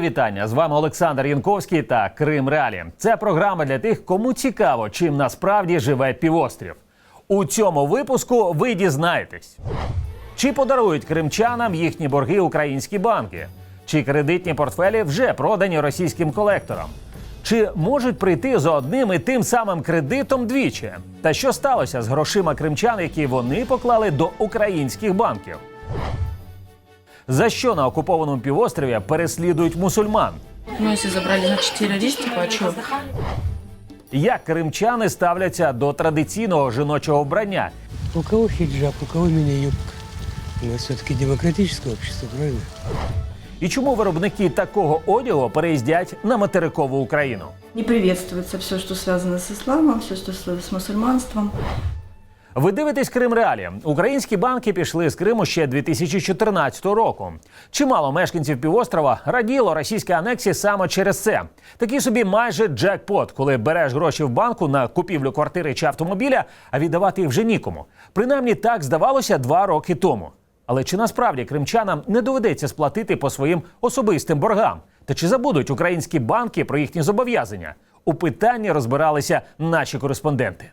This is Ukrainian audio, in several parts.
Вітання з вами Олександр Янковський та Крим Реалі. Це програма для тих, кому цікаво, чим насправді живе півострів. У цьому випуску ви дізнаєтесь, чи подарують кримчанам їхні борги українські банки, чи кредитні портфелі вже продані російським колекторам. Чи можуть прийти за одним і тим самим кредитом двічі? Та що сталося з грошима кримчан, які вони поклали до українських банків? За що на окупованому півострові переслідують мусульман? Ну, если забрали, значит, террористику, а что? Як кримчани ставляться до традиційного жіночого вбрання? У кого хиджаб, у кого мини-юбка. У нас все-таки демократическое общество, правильно? І чому виробники такого одягу переїздять на материкову Україну? Не приветствуется все, что связано с исламом, все, что связано с мусульманством. Ви дивитесь Крим Реалі. Українські банки пішли з Криму ще 2014 року. Чимало мешканців півострова раділо російській анексії саме через це. Такий собі майже джекпот, коли береш гроші в банку на купівлю квартири чи автомобіля, а віддавати їх вже нікому. Принаймні так здавалося два роки тому. Але чи насправді кримчанам не доведеться сплатити по своїм особистим боргам? Та чи забудуть українські банки про їхні зобов'язання? У питанні розбиралися наші кореспонденти.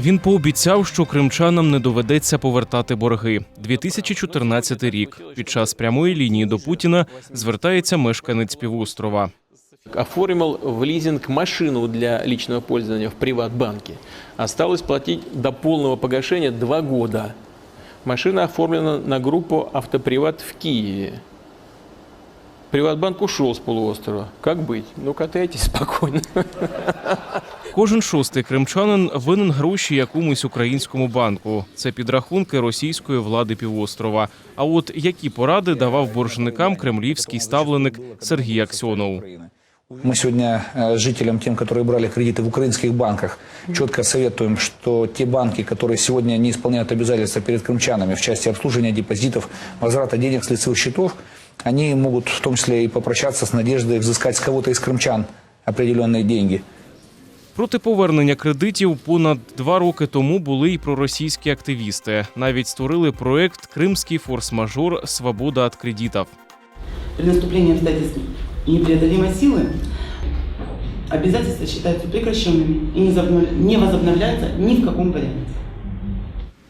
Він пообіцяв, що кримчанам не доведеться повертати борги. 2014 рік. Під час прямої лінії до Путіна звертається мешканець півострова. Оформил в лизинг машину для личного пользования в приватбанке. Осталось платить до полного погашения два года. Машина оформлена на группу «Автоприват» в Киеве. Приватбанк ушел с полуострова. Как быть? Ну, катайтесь спокойно. Кожен шостий кримчанин винен гроші якомусь українському банку. Це підрахунки російської влади півострова. А от які поради давав боржникам кремлівський ставленик Сергій Аксьонов? Мы сегодня э, жителям, тем, которые брали кредиты в украинских банках, четко советуем, что те банки, которые сегодня не исполняют обязательства перед крымчанами в части обслуживания депозитов, возврата денег с лицевых счетов, они могут в том числе и попрощаться с надеждой взыскать с кого-то из крымчан определенные деньги. Проти повернення кредитів понад два роки тому були й проросійські активісти. Навіть створили проект Кримський форс-мажор Свобода від кредитів. при наступлении обстоятельств непреодолимой силы обязательства считаются прекращенными и не возобновля- не возобновляются ни в каком порядке.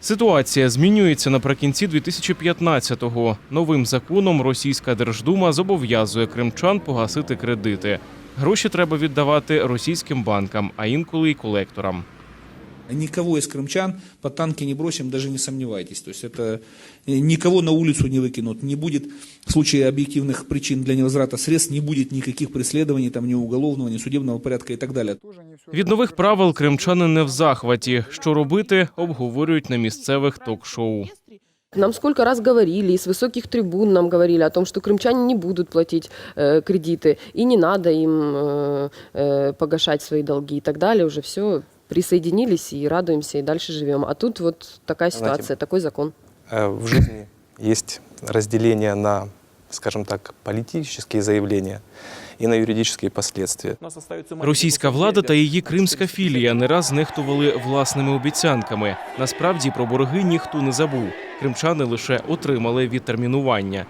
Ситуація змінюється наприкінці 2015-го. Новим законом Російська Держдума зобов'язує кримчан погасити кредити. Гроші треба віддавати російським банкам, а інколи й колекторам. Никого из крымчан под танки не бросим, даже не сомневайтесь. То есть это э, никого на улицу не выкинут. Не будет в случае объективных причин для невозврата средств, не будет никаких преследований, там, ни уголовного, ни судебного порядка и так далее. Від нових правил кримчани не в захваті. Що робити, обговорюють на місцевих ток-шоу. Нам сколько раз говорили, и с высоких трибун нам говорили о том, что крымчане не будут платить э, кредиты, и не надо им э, э, погашать свои долги и так далее. Уже все присоединились и радуемся, и дальше живем. А тут вот такая ситуация, такой закон. Э, в жизни есть разделение на, скажем так, политические заявления и на юридичні последствия. Російська влада та її кримська філія не раз нехтували власними обіцянками. Насправді про борги ніхто не забув. Кримчани лише отримали відтермінування.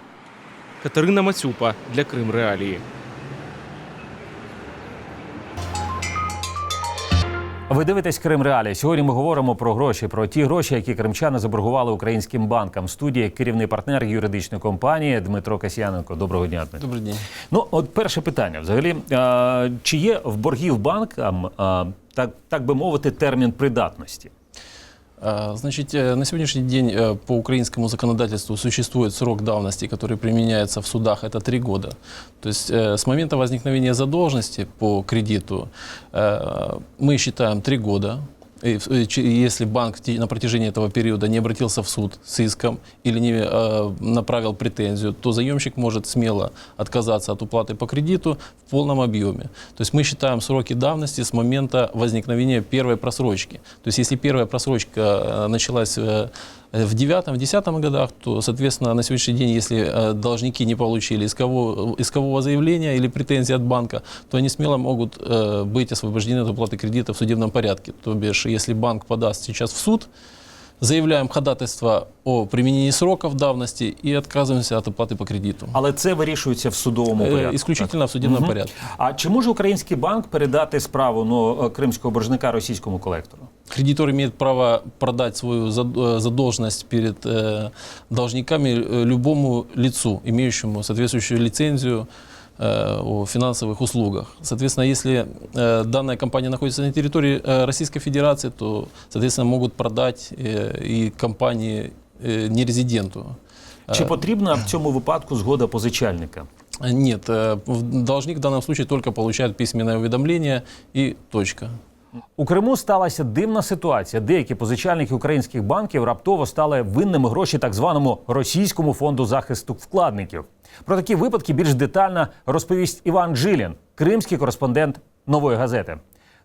Катерина Мацюпа для Крим Реалії. Ви дивитесь Крим Реалі. Сьогодні ми говоримо про гроші, про ті гроші, які кримчани заборгували українським банкам. В студії керівний партнер юридичної компанії Дмитро Касьяненко. Доброго дня, Дмитро. Добрый день. Ну, от перше питання. Взагалі, а, чи є в боргів банкам, а, так, так би мовити, термін придатності? А, Значит, э, на сегодняшний день э, по украинскому законодательству существует срок давности, который применяется в судах, это три года. То есть э, с момента возникновения задолженности по кредиту э, мы считаем три года. И в- и чи- Если банк в те- на протяжении этого периода не обратился в суд с иском или не э, направил претензию, то заемщик может смело отказаться от уплаты по кредиту в полном объеме. То есть мы считаем сроки давности с момента возникновения первой просрочки. То есть если первая просрочка э, началась э, в девятом, в десятом годах, то, соответственно, на сегодняшний день, если э, должники не получили искового, искового заявления или претензии от банка, то они смело могут э, быть освобождены от уплаты кредита в судебном порядке. То бишь, если банк подаст сейчас в суд, заявляем ходатайство о применении сроков давности и отказываемся от оплаты по кредиту. Але це вирішується в судовому Э, порядку. Исключительно в судебном Мгм. порядке. А чи може український банк передати справу ну, кримського боржника російському колектору? Кредитор имеет право продать свою зад- э, задолженность перед э, должниками э, любому лицу, имеющему соответствующую лицензию э, о финансовых услугах. Соответственно, если э, данная компания находится на территории э, Российской Федерации, то, соответственно, могут продать э, и компании э, нерезиденту. Чи Э, потрібна в цьому випадку згода позичальника? Нет, э, в- должник в данном случае только получает письменное уведомление и точка. У Криму сталася дивна ситуація. Деякі позичальники українських банків раптово стали винними гроші так званому російському фонду захисту вкладників. Про такі випадки більш детально розповість Іван Джилін, кримський кореспондент нової газети.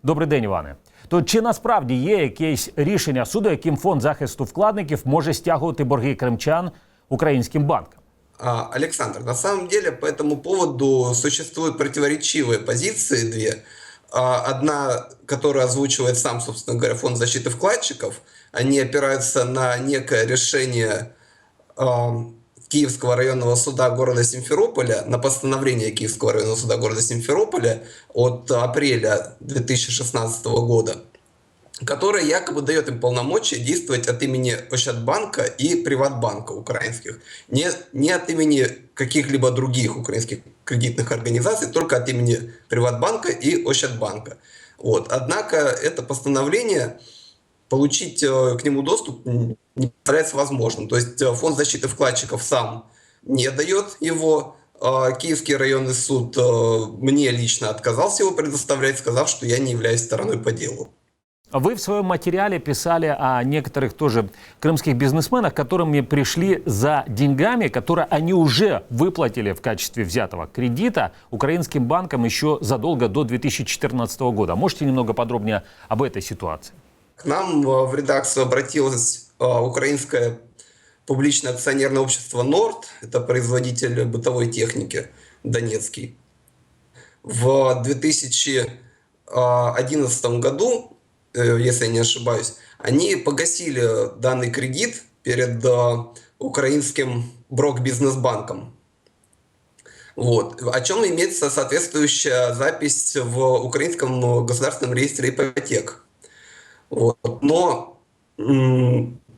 Добрий день, Іване. То чи насправді є якесь рішення суду, яким фонд захисту вкладників може стягувати борги кримчан українським банкам? А, Александр, на самом деле по этому поводу существуют противоречивые позиции две. А, Одна, которую озвучивает сам, собственно говоря, Фонд защиты вкладчиков, они опираются на некое решение а, Киевского районного суда города Симферополя, на постановление Киевского районного суда города Симферополя от апреля 2016 года, которая якобы дает им полномочия действовать от имени Ощадбанка и Приватбанка украинских. Не, не от имени каких-либо других украинских кредитных организаций, только от имени Приватбанка и Ощадбанка. Вот. Однако это постановление получить э, к нему доступ не представляется возможным. То есть э, Фонд защиты вкладчиков сам не дает его. А Киевский районный суд э, мне лично отказался его предоставлять, сказав, что я не являюсь стороной по делу. Вы в своем материале писали о некоторых тоже крымских бизнесменах, которыми пришли за деньгами, которые они уже выплатили в качестве взятого кредита украинским банкам еще задолго до 2014 года. Можете немного подробнее об этой ситуации? К нам э, в редакцию обратилось э, украинское публичное акционерное общество «Норд», это производитель бытовой техники донецкий. В 2011 году, э, если я не ошибаюсь, они погасили данный кредит перед э, украинским Брок-бизнес-банком. Вот. О чем имеется соответствующая запись в Украинском государственном реестре ипотек. Вот. Но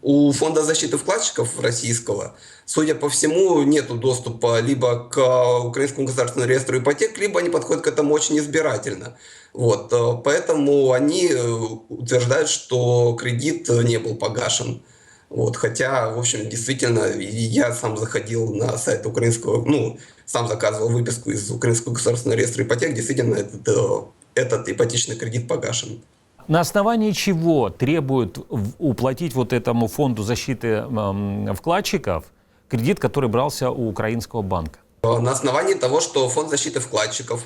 у Фонда защиты вкладчиков российского, судя по всему, нет доступа либо к э, Украинскому государственному реестру ипотек, либо они подходят к этому очень избирательно. Вот. э, Поэтому они э, утверждают, что кредит не был погашен. Вот, хотя, в общем, действительно, я сам заходил на сайт украинского, ну, сам заказывал выписку из Украинского государственного реестра ипотек, действительно, этот, этот ипотечный кредит погашен. На основании чего требуют уплатить вот этому фонду защиты вкладчиков кредит, который брался у украинского банка? Э, На основании того, что Фонд защиты вкладчиков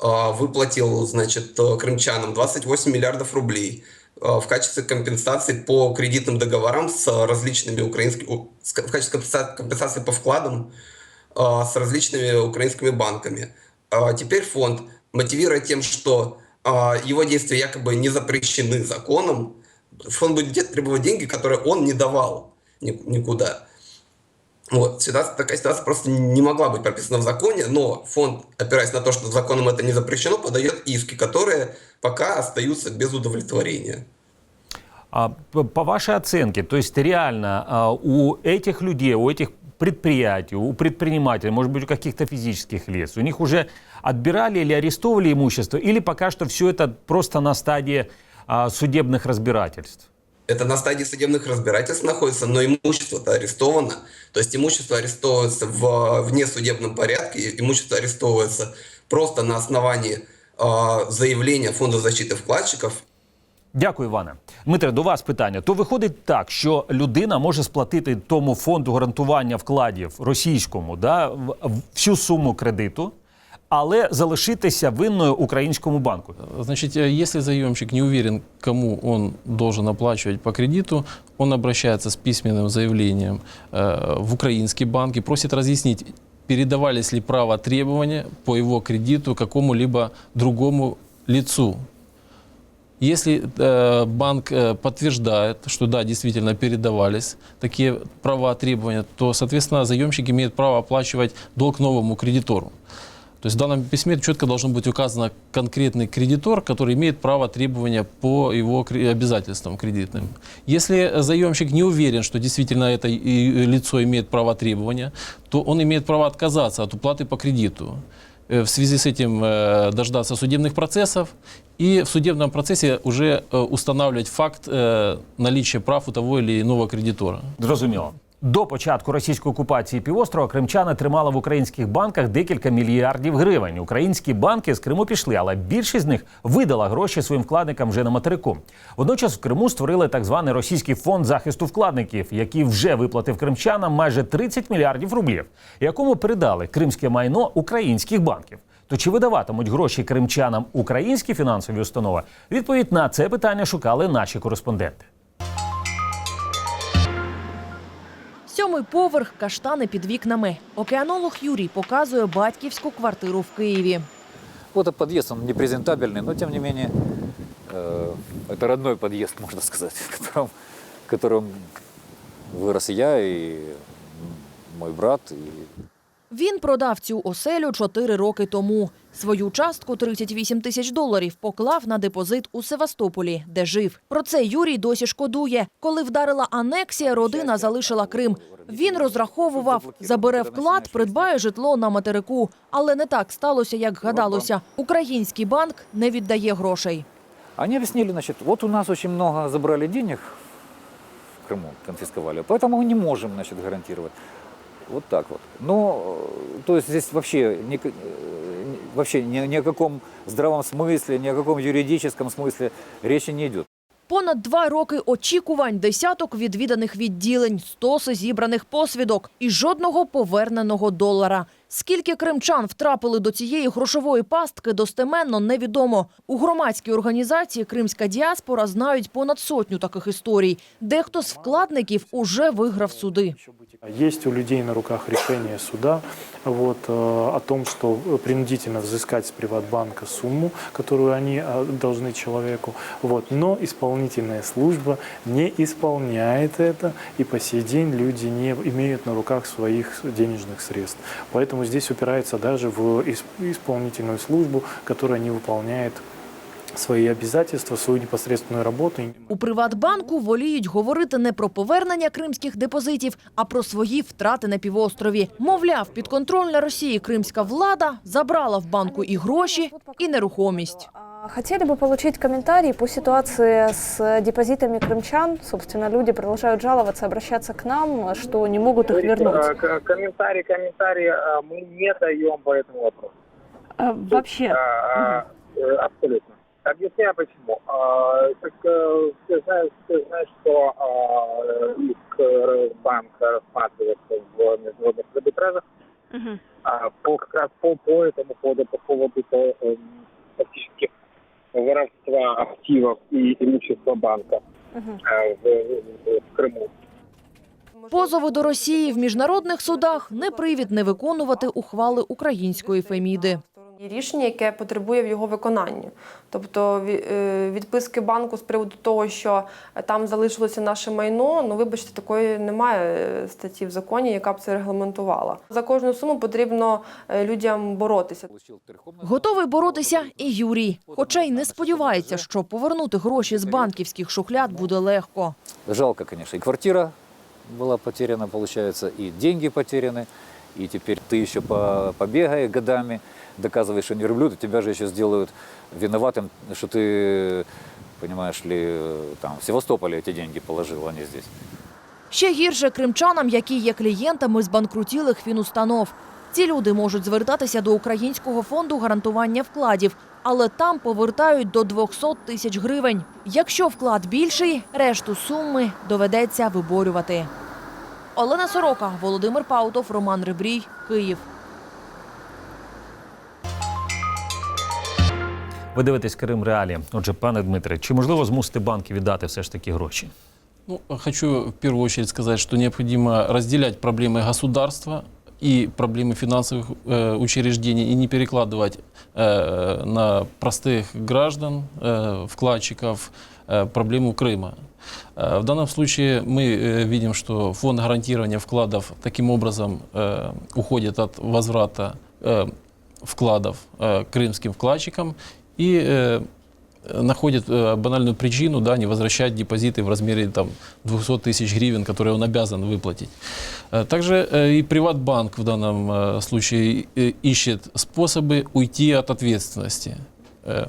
э, выплатил, значит, э, крымчанам 28 миллиардов рублей в качестве компенсации по кредитным договорам с различными украинскими, в качестве компенса- компенсации по вкладам с различными украинскими банками. Теперь фонд, мотивируя тем, что его действия якобы не запрещены законом, фонд будет де- требовать деньги, которые он не давал ни- никуда. Вот, ситуация, такая ситуация просто не могла быть прописана в законе, но фонд, опираясь на то, что законом это не запрещено, подает иски, которые пока остаются без удовлетворения. А по вашей оценке, то есть реально а, у этих людей, у этих предприятий, у предпринимателей, может быть, у каких-то физических лиц, у них уже отбирали или арестовывали имущество, или пока что все это просто на стадии а, судебных разбирательств? Это на стадии судебных разбирательств находится, но имущество-то арестовано. То есть имущество арестовывается в внесудебном порядке, имущество арестовывается просто на основании э, заявления Фонда защиты вкладчиков Дякую, Іване. Дмитре, до вас питання. То виходить так, що людина може сплатити тому фонду гарантування вкладів російському да, в- в- всю суму кредиту, але залишитися винною українському банку. Значит, э, если заемщик не уверен, кому он должен оплачивать по кредиту, он обращается с письменным заявлением э, в украинский банк и просит разъяснить, передавались ли право требования по его кредиту какому-либо другому лицу. Если э, банк э, подтверждает, что да, действительно передавались такие права, требования, то, соответственно, заемщик имеет право оплачивать долг новому кредитору. То есть в данном письме четко должен быть указан конкретный кредитор, который имеет право требования по его обязательствам кредитным. Если заемщик не уверен, что действительно это лицо имеет право требования, то он имеет право отказаться от уплаты по кредиту. Э, В связи с этим э, дождаться судебных процессов и в судебном процессе уже э, устанавливать факт э, наличия прав у того или иного кредитора. Зрозуміло. До початку російської окупації півострова кримчани тримали в українських банках декілька мільярдів гривень. Українські банки з Криму пішли, але більшість з них видала гроші своїм вкладникам вже на материку. Водночас в Криму створили так званий російський фонд захисту вкладників, який вже виплатив кримчанам майже 30 мільярдів рублів, якому передали кримське майно українських банків. То чи видаватимуть гроші кримчанам українські фінансові установи? Відповідь на це питання шукали наші кореспонденти. Сьомий поверх, каштани під вікнами. Океанолог Юрій показує батьківську квартиру в Києві. Вот этот подъезд, он непрезентабельный, но тем не менее э, это родной подъезд, можно сказать, в котором, в котором вырос я и мой брат. И Він продав цю оселю чотири роки тому. Свою частку 38 тисяч доларів поклав на депозит у Севастополі, де жив. Про це Юрій досі шкодує. Коли вдарила анексія, родина залишила Крим. Він розраховував, забере вклад, придбає житло на материку. Але не так сталося, як гадалося. Український банк не віддає грошей. они объяснили, значит, вот у нас очень много забрали денег в Крыму, конфисковали, поэтому мы не можем, значит, гарантировать. Вот так вот. Но, э, то есть здесь вообще, ни, э, ни- вообще ни, ни о каком здравом смысле, ни о каком юридическом смысле речи не идет. Понад два роки очікувань, десяток відвіданих відділень, стоси зібраних посвідок і жодного поверненого долара. Скільки кримчан втрапили до цієї грошової пастки, достеменно невідомо. У громадській організації Кримська діаспора знають понад сотню таких історій. Дехто з вкладників уже виграв суди. Есть у людей на руках решение суда вот, э, о том, что принудительно взыскать с приватбанка сумму, которую они э, должны человеку. Вот. Но исполнительная служба не исполняет это, и по сей день люди не имеют на руках своих денежных средств. Поэтому здесь упирается даже в ис- исполнительную службу, которая не выполняет свої обов'язки, свою непосредственну роботу У Приватбанку воліють говорити не про повернення кримських депозитів, а про свої втрати на півострові. Мовляв, підконтрольна Росії кримська влада забрала в банку і гроші, і нерухомість. Хотели бы получить комментарий по ситуации с депозитами крымчан. Собственно, люди продолжают жаловаться, обращаться к нам, что не могут их вернуть. Комментарий, комментарий а, мы не даем по этому вопросу. Вообще? А, э, Абсолютно. Объясняю почему. А, Как э, все знают, все знают, что а, иск э, банка рассматривается в международных арбитражах а, по, как раз по, по этому поводу, по поводу э, эм, фактически воровства активов и имущества банка в, в- Крыму. Позови до Росії в міжнародних судах не привід не виконувати ухвали української Феміди. Є рішення, яке потребує в його виконанні. Тобто ві- е, відписки банку з приводу того, що там залишилося наше майно, ну вибачте, такої немає е, статті в законі, яка б це регламентувала. За кожну суму потрібно е, людям боротися. Готовий боротися і Юрій, хоча й не сподівається, що повернути гроші з банківських шухляд буде легко. Жалко, конечно, и квартира была потеряна, получается, и деньги потеряны, и теперь ты еще по, побегай годами, доказываешь, что не люблю, то тебя же еще сделают виноватым, что ты, понимаешь ли, э, там, в Севастополе эти деньги положил, а не здесь. Ще гірше кримчанам, які є клієнтами збанкрутілих фінустанов. Ці люди можуть звертатися до Українського фонду гарантування вкладів, але там повертають до 200 тисяч гривень. Якщо вклад більший, решту суми доведеться виборювати. Олена Сорока, Володимир Паутов, Роман Рибрій, Київ. Ви дивитесь Крим Реалі. Отже, пане Дмитре, чи можливо змусити банки віддати все ж таки гроші? Ну, хочу в первую очередь сказать, что необходимо разделять проблемы государства и проблемы финансовых э, учреждений, и не перекладывать э, на простых граждан, э, вкладчиков, э, проблему Крыма. Э, В данном случае мы э, видим, что фонд гарантирования вкладов таким образом э, уходит от возврата э, вкладов э, крымским вкладчикам и э, находит э, банальную причину да, не возвращать депозиты в размере там, 200 тысяч гривен, которые он обязан выплатить. Э, Также э, и Приватбанк в данном э, случае э, ищет способы уйти от ответственности. Э,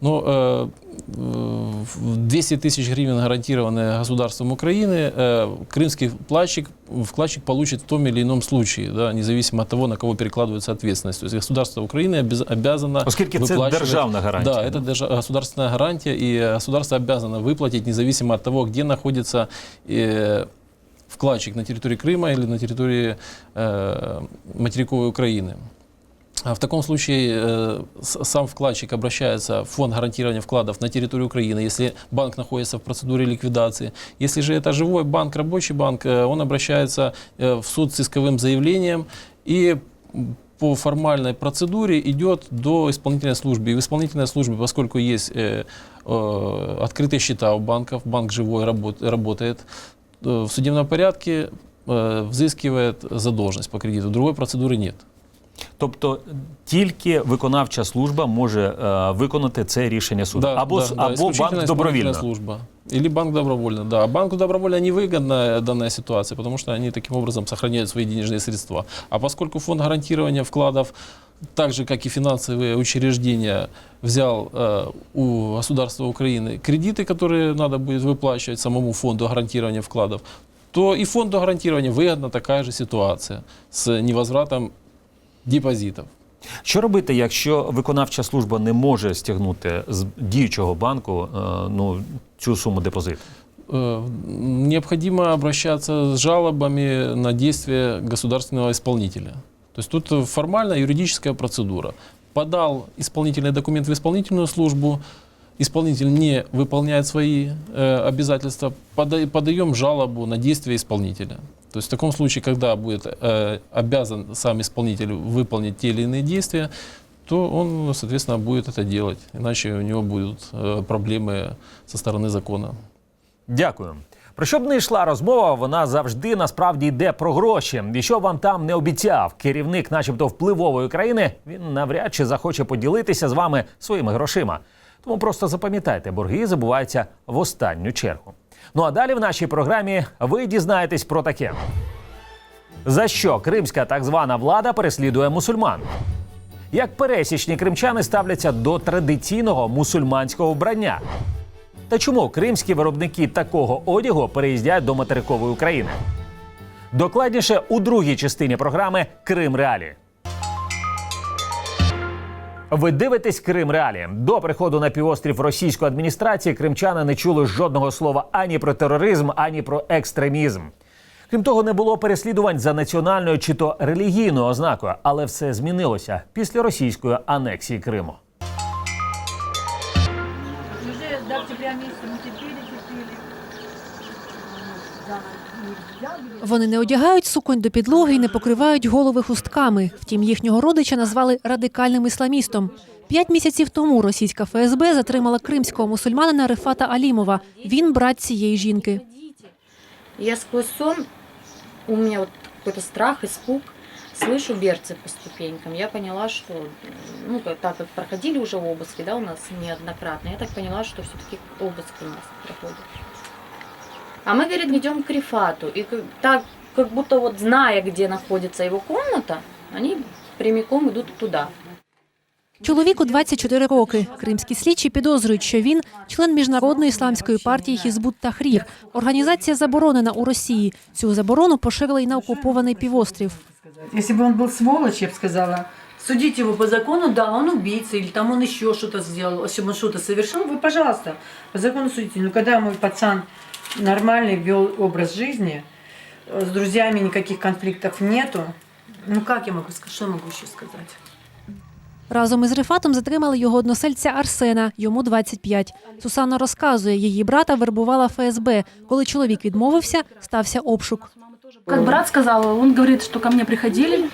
Но э, в 200 тысяч гривен, гарантированные государством Украины, э, крымский вкладчик, вкладчик получит в том или ином случае, да, независимо от того, на кого перекладывается ответственность. То есть государство Украины обяз- обязано Оскільки це выплачивать- державна гарантія, Да, это держа- государственная гарантия, и государство обязано выплатить, независимо от того, где находится э, вкладчик на территории Крыма или на территории э, материковой Украины. А В таком случае э, сам вкладчик обращается в фонд гарантирования вкладов на территорию Украины, если банк находится в процедуре ликвидации. Если же это живой банк, рабочий банк, э, он обращается э, в суд с исковым заявлением и по формальной процедуре идет до исполнительной службы. И в исполнительной службе, поскольку есть открытые счета у банков, банк живой работ- работает, в судебном порядке взыскивает задолженность по кредиту. Другой процедуры нет. Тобто тільки виконавча служба може е, виконати це рішення суду. Да, або да, с- да, або исключительно банк добровільно. исполнительная служба. Или банк добровольно, да. А банку добровольно невыгодна данная ситуация, потому что они таким образом сохраняют свои денежные средства. А поскольку фонд гарантирования вкладов, так же, как и финансовые учреждения, взял э, у государства Украины кредиты, которые надо будет выплачивать самому фонду гарантирования вкладов, то и фонду гарантирования выгодна такая же ситуация с невозвратом депозитов. Що робити, якщо виконавча служба не може стягнути з діючого банку е, ну, цю суму депозиту? Э, необходимо обращаться с жалобами на действия государственного исполнителя. То есть тут э, формальная юридическая процедура. Подал исполнительный документ в исполнительную службу, исполнитель не выполняет свои э, обязательства, пода- подаем жалобу на действия исполнителя. То есть в таком случае, когда будет э, обязан сам исполнитель выполнить те или иные действия, то он, соответственно, будет это делать. Иначе у него будут э, проблемы со стороны закона. Дякую. Про що б не йшла розмова, вона завжди насправді йде про гроші. І що вам там не обіцяв керівник, начебто впливової країни, він навряд чи захоче поділитися з вами своїми грошима. Тому просто запам'ятайте, борги забуваються в останню чергу. Ну а далі в нашій програмі ви дізнаєтесь про таке: за що кримська так звана влада переслідує мусульман? Як пересічні кримчани ставляться до традиційного мусульманського вбрання? Та чому кримські виробники такого одягу переїздять до материкової України? Докладніше у другій частині програми Крим Реалі. Ви дивитесь Крим Реалі. До приходу на півострів російської адміністрації кримчани не чули жодного слова ані про тероризм, ані про екстремізм. Крім того, не було переслідувань за національною чи то релігійною ознакою, але все змінилося після російської анексії Криму. Вони не одягають суконь до підлоги і не покривають голови хустками. Втім, їхнього родича назвали радикальним ісламістом. П'ять місяців тому російська ФСБ затримала кримського мусульманина Рифата Алімова. Він брат цієї жінки. Я сквозь сон, у меня вот какой-то страх, испуг, слышу берцы по ступенькам. Я поняла, что, ну, как- так как проходили уже обыски, да, у нас неоднократно, я так поняла, что все-таки обыск у нас проходит. А мы, говорит, идем к Рифату. И как- так, как будто вот зная, где находится его комната, они прямиком идут туда. Чоловіку 24 роки. Кримські слідчі підозрюють, що він член міжнародної ісламської партії Хізбут Тахрір. Організація заборонена у Росії. Цю заборону поширили й на окупований півострів. Если бы он был сволочь, я бы сказала, судите его по закону, да, он убийца, или там он еще что-то сделал, если он что-то совершил, вы, пожалуйста, по закону судите. Но когда мой пацан нормальный вел образ жизни, э, с друзьями никаких конфликтов нету, ну как я могу сказать, что я могу еще сказать? Разом із Рифатом затримали його односельця Арсена, йому 25. Сусанна розказує, її брата вербувала ФСБ. Коли чоловік відмовився, стався обшук. Как брат сказал, он говорит, что ко мне приходили,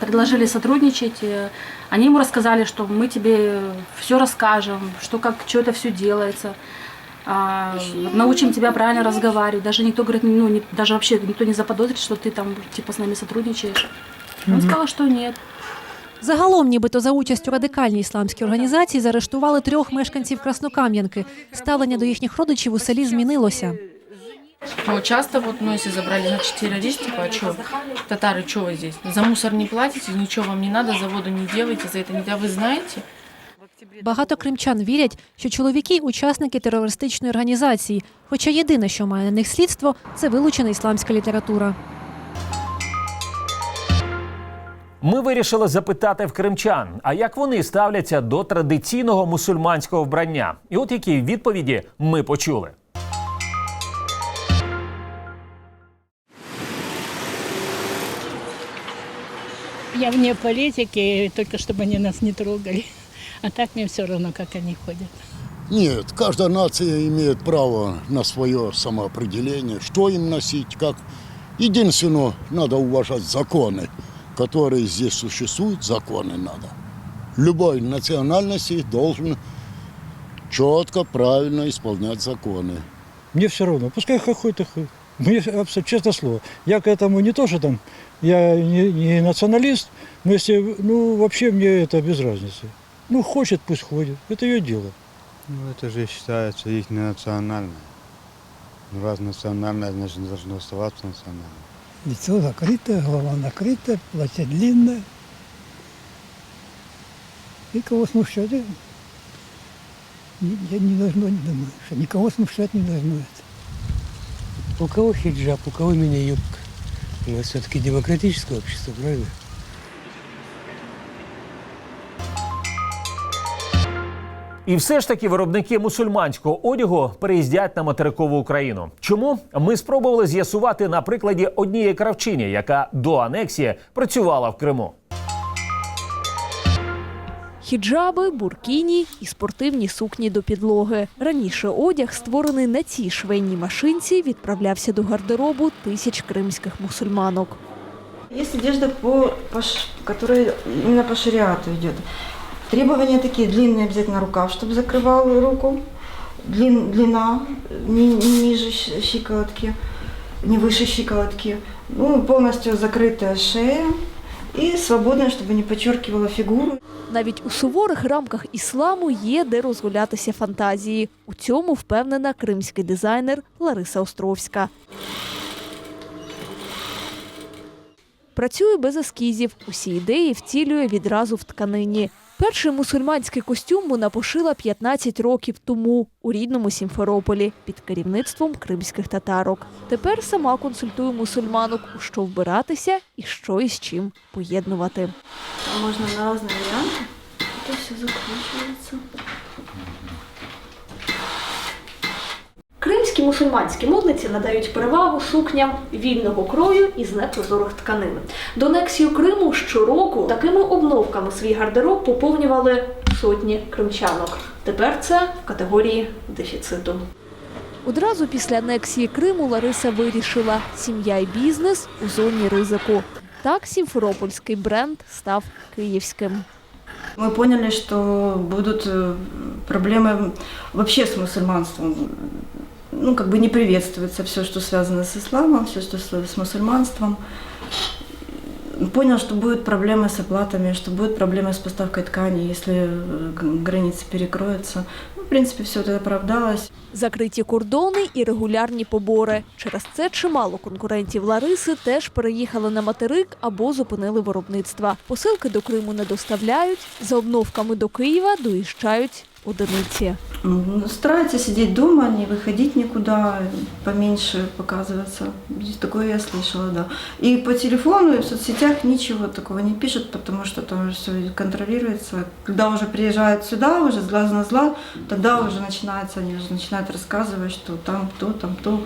предложили сотрудничать. э, Они ему рассказали, что мы тебе все расскажем, что как, что это все делается. а, научим тебя правильно разговаривать. Даже никто говорит, ну, не- даже вообще никто не заподозрит, что ты там типа с нами сотрудничаешь. Он Мгм. сказал, что нет. Загалом, нібито за участю радикальній ісламській організації, заарештували трьох мешканців Краснокам'янки. Ставлення до їхніх родичів у селі змінилося. Ну, часто вот, ну, если забрали, значит, террористику, а что? Татары, что вы здесь? За мусор не платите, ничего вам не надо, за воду не делаете, за это не делаете. Вы знаете? Багато кримчан вірять, що чоловіки учасники терористичної організації. Хоча єдине, що має на них слідство, це вилучена ісламська література. Ми вирішили запитати в кримчан, а як вони ставляться до традиційного мусульманського вбрання. І от які відповіді ми почули. Я вне политики, только чтобы они нас не трогали. А так мне все равно, как они ходят. Нет, каждая нация имеет право на свое самоопределение, что им носить, как. Единственное, надо уважать законы, которые здесь существуют, законы надо. Любой национальности должен четко, правильно исполнять законы. Мне все равно, пускай какой-то хуй. Мне абсолютно, честное слово, я к этому не то, что там, я не, не националист, но если, ну, вообще мне это без разницы. Ну, хочет, пусть ходит, это ее дело. Ну, это же считается их национальное. Ну, Раз национальное, значит, должно оставаться национальным. Лицо закрытое, голова накрыта, платье длинное. И кого смущать, я не должно, не думаю, что никого смущать не должно это. У кого хиджаб, у кого мини-юбка. У нас все-таки демократическое общество, правильно? І все ж таки виробники мусульманського одягу переїздять на материкову Україну. Чому ми спробували з'ясувати на прикладі однієї кравчині, яка до анексії працювала в Криму. Хіджаби, буркіні і спортивні сукні до підлоги. Раніше одяг, створений на цій швейній машинці, відправлявся до гардеробу тисяч кримських мусульманок. Есть одежда, по, по которая именно по шариату идет. Требования такие, длинный обязательно рукав, чтобы закрывал руку, длин, длина не, не ниже щ- щиколотки, не выше щиколотки, ну, полностью закрытая шея и свободная, чтобы не подчеркивала фигуру. Навіть у суворих рамках ісламу є де розгулятися фантазії. У цьому впевнена кримський дизайнер Лариса Островська. Працює без ескізів. Усі ідеї втілює відразу в тканині. Перший мусульманський костюм вона пошила 15 років тому у рідному Сімферополі під керівництвом кримських татарок. Тепер сама консультує мусульманок, у що вбиратися і що із чим поєднувати. Там можно на разные варианты. Это все закручивается. Кримські мусульманські модниці надають перевагу сукням вільного крою із непрозорих тканин. До анексію Криму щороку такими обновками свій гардероб поповнювали сотні кримчанок. Тепер це в категорії дефіциту. Одразу після анексії Криму Лариса вирішила сім'я і бізнес у зоні ризику. Так сімферопольський бренд став київським. Мы поняли, что будут э, проблемы вообще с мусульманством. Ну, как бы не приветствуется все, что связано с исламом, все, что с с мусульманством. Понял, что будут проблемы с оплатами, что будут проблемы с поставкой ткани, если э, г- границы перекроются. Ну, в принципе, все это оправдалось. Закриті кордони і регулярні побори. Через це чимало конкурентів Лариси теж переїхали на материк або зупинили виробництва. Посилки до Криму не доставляють. За обновками до Києва доїжджають одиниці. Ну, Стараются сидеть дома, не выходить никуда, поменьше показываться. Такое я слышала, да. И по телефону, и в соцсетях ничего такого не пишут, потому что там все контролируется. Когда уже приезжают сюда, уже с глаз на зла, тогда уже начинается, они уже начинают рассказывать, что там то, там то,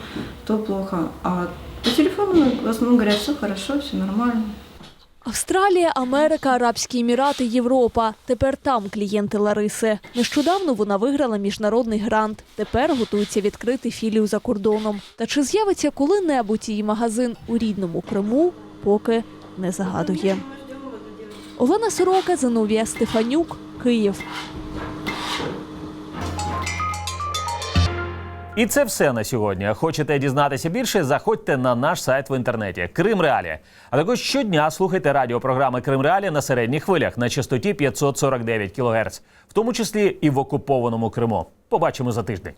то плохо. А по телефону в основном говорят, все хорошо, все нормально. Австралія, Америка, Арабські Емірати, Європа. Тепер там клієнти Лариси. Нещодавно вона виграла міжнародний грант. Тепер готується відкрити філію за кордоном. Та чи з'явиться коли-небудь її магазин у рідному Криму, поки не загадує. Олена Сорока, Зиновія Стефанюк, Київ. І це все на сьогодні. Хочете дізнатися більше? Заходьте на наш сайт в інтернеті Крим Реалі. А також щодня слухайте радіопрограми Крим Реалі на середніх хвилях на частоті 549 кГц, в тому числі і в окупованому Криму. Побачимо за тиждень.